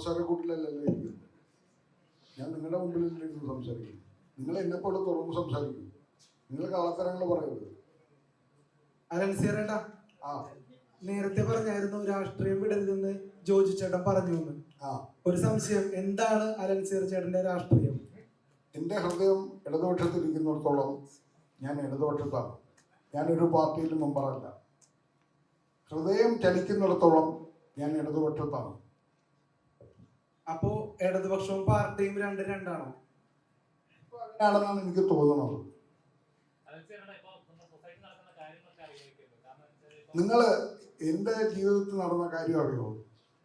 കുമ്പസാര കൂട്ടിലല്ലല്ലോ ഇരിക്കുന്നത്. ഞാൻ നിങ്ങളുടെ മുമ്പിലല്ലേ ഇരുന്ന് സംസാരിക്കും. നിങ്ങൾ എന്നെ പോലെ തുറന്ന് സംസാരിക്കും. നിങ്ങൾ കള്ളത്തരങ്ങൾ പറയരുത്. അലൻസിയറേട്ടാ ആ. നേരത്തെ പറഞ്ഞായിരുന്നു രാഷ്ട്രീയം വിടരുതെന്ന് ജോജി ചേട്ടൻ പറഞ്ഞു എന്ന് ആ. ഒരു സംശയം എന്താണ് അലൻസിയർ ചേട്ടന്റെ രാഷ്ട്രീയം? എന്റെ ഹൃദയം ഇടതുപക്ഷത്തിരിക്കുന്നിടത്തോളം ഞാൻ ഇടതുപക്ഷത്താണ്. ഞാനൊരു പാർട്ടിയിലും മെമ്പറല്ല. ഹൃദയം ചലിക്കുന്നിടത്തോളം ഞാൻ ഇടതുപക്ഷത്താണ്. അപ്പോ ഇടതുപക്ഷവും പാർട്ടിയും രണ്ട് രണ്ടാണോ? അങ്ങനെയാണെന്നാണ് എനിക്ക് തോന്നുന്നത് നിങ്ങൾ എന്റെ ജീവിതത്തിൽ നടന്ന കാര്യം അറിയോ?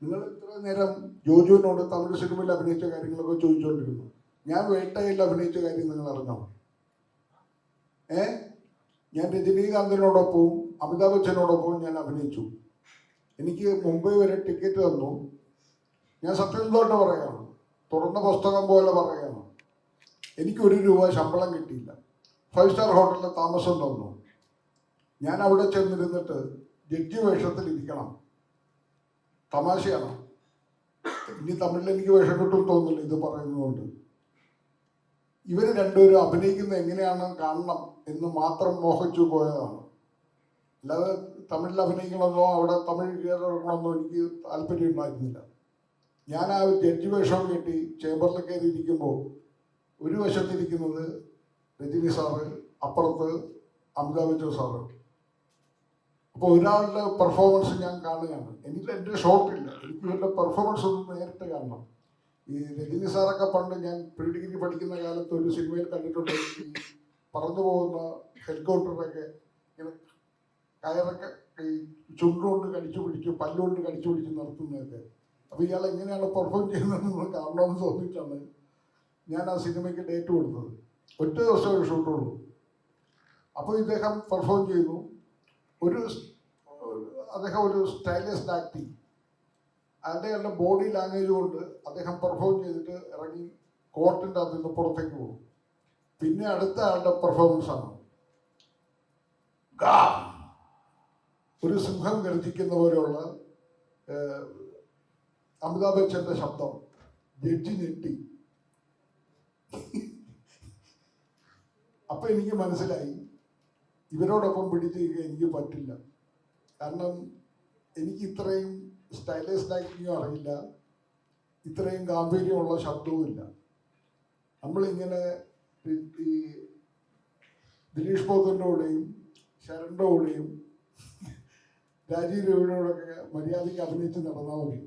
നിങ്ങൾ ഇത്ര നേരം ജോജുവിനോട് തമിഴ് സിനിമയിൽ അഭിനയിച്ച കാര്യങ്ങളൊക്കെ ചോദിച്ചുകൊണ്ടിരുന്നു ഞാൻ വേട്ടയിൽ അഭിനയിച്ച കാര്യം നിങ്ങൾ അറിഞ്ഞോ? ഏ? ഞാൻ രജനീകാന്തിനോടൊപ്പവും അമിതാഭ് ബച്ചനോടൊപ്പവും ഞാൻ അഭിനയിച്ചു. എനിക്ക് മുംബൈ വരെ ടിക്കറ്റ് തന്നു. ഞാൻ സത്യസന്ധമായിട്ട് പറയുകയാണ്. തുറന്ന പുസ്തകം പോലെ പറയുകയാണ്. എനിക്ക് ഒരു രൂപ ശമ്പളം കിട്ടിയില്ല. ഫൈവ് സ്റ്റാർ ഹോട്ടലിൽ താമസം തന്നു. ഞാൻ അവിടെ ചെന്നിരുന്നിട്ട് ജഡ്ജി വേഷത്തിൽ ഇരിക്കണം. തമാശയാണ്. ഇനി തമിഴിൽ എനിക്ക് വേഷം കിട്ടും തോന്നുന്നില്ല ഇത് പറയുന്നതുകൊണ്ട്. ഇവർ രണ്ടുപേരും അഭിനയിക്കുന്ന എങ്ങനെയാണ് കാണണം എന്ന് മാത്രം മോഹിച്ചു പോയതാണ്. അല്ലാതെ തമിഴിൽ അഭിനയിക്കണമെന്നോ അവിടെ തമിഴ് കേരളമെന്നോ എനിക്ക് താല്പര്യം ഉണ്ടായിരുന്നില്ല. ഞാൻ ആ ജഡ്ജി വേഷം കെട്ടി ചേംബറിൽ കയറി ഇരിക്കുമ്പോൾ ഒരു വശത്തിരിക്കുന്നത് രജനി സാറ് അപ്പുറത്ത് അമിതാഭ് ബച്ചൻ സാറ്. അപ്പോൾ ഒരാളുടെ പെർഫോമൻസ് ഞാൻ കാണുകയാണ്. എനിക്ക് എന്റെ ഷോട്ടില്ല എനിക്ക് എന്റെ പെർഫോമൻസ് ഒന്ന് നേരിട്ട് കാണണം. ഈ രജനി സാറൊക്കെ പണ്ട് ഞാൻ പ്രീ ഡിഗ്രി പഠിക്കുന്ന കാലത്ത് ഒരു സിനിമയിൽ കണ്ടിട്ടുണ്ട്. ഈ പറന്നു പോകുന്ന ഹെലികോപ്റ്ററൊക്കെ ഇങ്ങനെ കയറൊക്കെ ഈ ചുണ്ടുകൊണ്ട് കടിച്ചു പിടിച്ച് പല്ലുകൊണ്ട് കടിച്ചു പിടിച്ച് നിർത്തുന്നതൊക്കെ അപ്പോൾ ഇയാൾ എങ്ങനെയാണ് പെർഫോം ചെയ്യുന്നതെന്ന് കാണണമെന്ന് തോന്നിയിട്ടാണ് ഞാൻ ആ സിനിമയ്ക്ക് ഡേറ്റ് കൊടുത്തത്. ഒറ്റ ദിവസം ഒരു ഷൂട്ടുള്ളൂ അപ്പോൾ ഇദ്ദേഹം പെർഫോം ചെയ്യുന്നു. ഒരു അദ്ദേഹം ഒരു സ്റ്റൈലിസ്റ്റ് ആക്ടിങ് അദ്ദേഹങ്ങളുടെ ബോഡി ലാംഗ്വേജ് കൊണ്ട് അദ്ദേഹം പെർഫോം ചെയ്തിട്ട് ഇറങ്ങി കോർട്ടിന്റെ അതിൽ നിന്ന് പുറത്തേക്ക് പോകും. പിന്നെ അടുത്ത ആളുടെ പെർഫോമൻസ് ആണ്! ഒരു സിംഹം ഗർജിക്കുന്ന പോലെയുള്ള അമിതാഭ് ബച്ചന്റെ ശബ്ദം ജഡ്ജി ഞെട്ടി. അപ്പൊ എനിക്ക് മനസ്സിലായി ഇവരോടൊപ്പം പിടിച്ചിരിക്കാൻ എനിക്ക് പറ്റില്ല. കാരണം എനിക്ക് ഇത്രയും സ്റ്റൈലിസ്റ്റ് ആക്ടിങ്ങും അറിയില്ല. ഇത്രയും ഗാംഭീര്യമുള്ള ശബ്ദവുമില്ല നമ്മളിങ്ങനെ ഈ- ദിലീഷ് ശരണിന്റെ കൂടെയും രാജീവ് രവിയോടൊക്കെ മര്യാദയ്ക്ക് അഭിനയിച്ച് നടന്നാൽ മതി.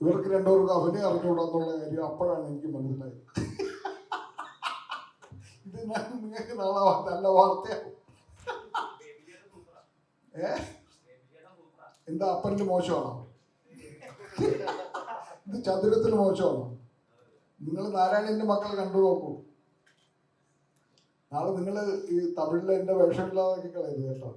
ഇവർക്ക് രണ്ടുപേർക്ക് അഭിനയം അറിഞ്ഞൂടാന്നുള്ള കാര്യം അപ്പോഴാണ് എനിക്ക് മനസ്സിലായത്. ഇത് ഞാൻ നിങ്ങൾക്ക് നാളെ നല്ല വാർത്തയാവും ഏ? എന്താ അപ്പനിൽ മോശമാണോ? ഇത് ചതുരത്തിൽ മോശമാണോ? നിങ്ങൾ നാരായണന്റെ മക്കൾ കണ്ടു നോക്കൂ. നാളെ നിങ്ങൾ ഈ തമിഴിലെ എന്റെ വേഷമില്ലാതാക്കി കളയരുത് കേട്ടോ.